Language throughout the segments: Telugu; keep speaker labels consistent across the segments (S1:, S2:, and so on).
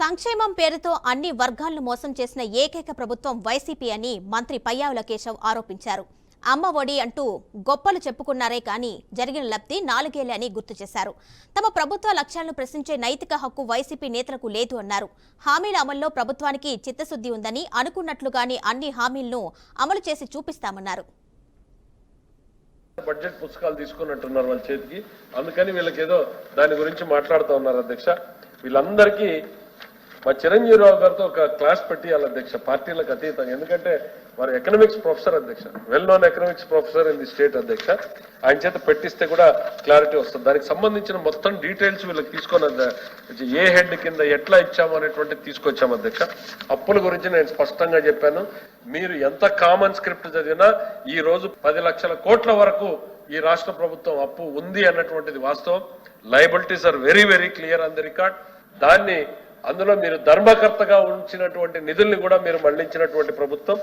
S1: సంక్షేమం పేరుతో అన్ని వర్గాలను మోసం చేసిన ఏకైక ప్రభుత్వం వైసీపీ అని మంత్రి పయ్యావుల కేశవ్ ఆరోపించారు. అమ్మ ఒడి అంటూ గొప్పలు చెప్పుకున్నారే కానీ జరిగిన లబ్ధి నాలుగేళ్ళే అని గుర్తు చేశారు. తమ ప్రభుత్వ లక్ష్యాలను ప్రశ్నించే నైతిక హక్కు వైసీపీ నేతలకు లేదు అన్నారు. హామీల అమల్లో ప్రభుత్వానికి చిత్తశుద్ధి ఉందని అనుకున్నట్లుగానే అన్ని హామీలను అమలు చేసి చూపిస్తామన్నారు.
S2: బడ్జెట్ పుస్తకాలు తీసుకున్నట్టున్నారు వాళ్ళ చేతికి. అందుకని వీళ్ళకేదో దాని గురించి మాట్లాడుతూ ఉన్నారు అధ్యక్ష. వీళ్ళందరికీ మా చిరంజీవిరావు గారితో ఒక క్లాస్ పెట్టియాలి అధ్యక్ష పార్టీలకు అతీతంగా. ఎందుకంటే వారు ఎకనామిక్స్ ప్రొఫెసర్ అధ్యక్ష. Well known economics professor in the state అధ్యక్ష. ఆయన చేత పెట్టిస్తే కూడా క్లారిటీ వస్తుంది. దానికి సంబంధించిన మొత్తం డీటెయిల్స్ వీళ్ళకి తీసుకొని ఏ హెడ్ కింద ఎట్లా ఇచ్చాము అనేటువంటి తీసుకొచ్చాము అధ్యక్ష. అప్పుల గురించి నేను స్పష్టంగా చెప్పాను. మీరు ఎంత కామన్ స్క్రిప్ట్ చదివినా ఈ రోజు పది లక్షల కోట్ల వరకు ఈ రాష్ట్ర ప్రభుత్వం అప్పు ఉంది అన్నటువంటిది వాస్తవం. Liabilities are very very clear on the record దాన్ని అందులో మీరు ధర్మకర్తగా ఉంచినటువంటి నిధుల్ని కూడా మీరు మళ్ళించినటువంటి ప్రభుత్వం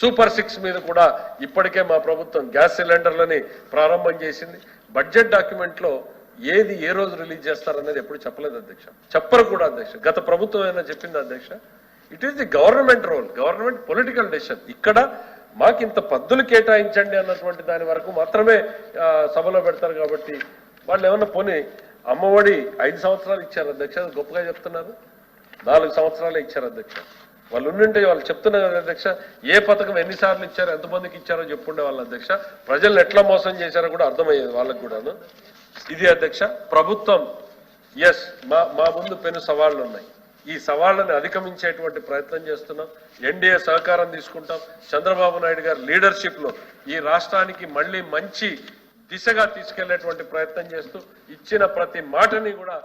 S2: సూపర్ సిక్స్ మీద కూడా ఇప్పటికే మా ప్రభుత్వం గ్యాస్ సిలిండర్లని ప్రారంభం చేసింది. బడ్జెట్ డాక్యుమెంట్లో ఏది ఏ రోజు రిలీజ్ చేస్తారనేది ఎప్పుడు చెప్పలేదు అధ్యక్ష. చెప్పరు కూడా అధ్యక్ష. గత ప్రభుత్వం ఏమైనా చెప్పింది అధ్యక్ష? It is the government role government political decision ఇక్కడ మాకు ఇంత పద్దులు కేటాయించండి అన్నటువంటి దాని వరకు మాత్రమే సభలో పెడతారు కాబట్టి వాళ్ళు ఏమన్నా పోనీ అమ్మఒడి ఐదు సంవత్సరాలు ఇచ్చారు అధ్యక్ష గొప్పగా చెప్తున్నారు. నాలుగు సంవత్సరాలు ఇచ్చారు అధ్యక్ష. వాళ్ళు ఉండింటే వాళ్ళు చెప్తున్నారు కదా అధ్యక్ష ఏ పథకం ఎన్నిసార్లు ఇచ్చారు ఎంతమందికి ఇచ్చారో చెప్పుండే వాళ్ళ అధ్యక్ష. ప్రజలు ఎట్లా మోసం చేశారో కూడా అర్థమయ్యేది వాళ్ళకి కూడాను. ఇది అధ్యక్ష ప్రభుత్వం ఎస్ మా మా ముందు పెను సవాళ్ళు ఉన్నాయి. ఈ సవాళ్ళని అధిగమించేటువంటి ప్రయత్నం చేస్తున్నాం. ఎన్డీఏ సహకారం తీసుకుంటాం. చంద్రబాబు నాయుడు గారి లీడర్షిప్లో ఈ రాష్ట్రానికి మళ్ళీ మంచి దిశగా తీసుకెళ్ళేటువంటి ప్రయత్నం చేస్తూ ఇచ్చిన ప్రతి మాటని కూడా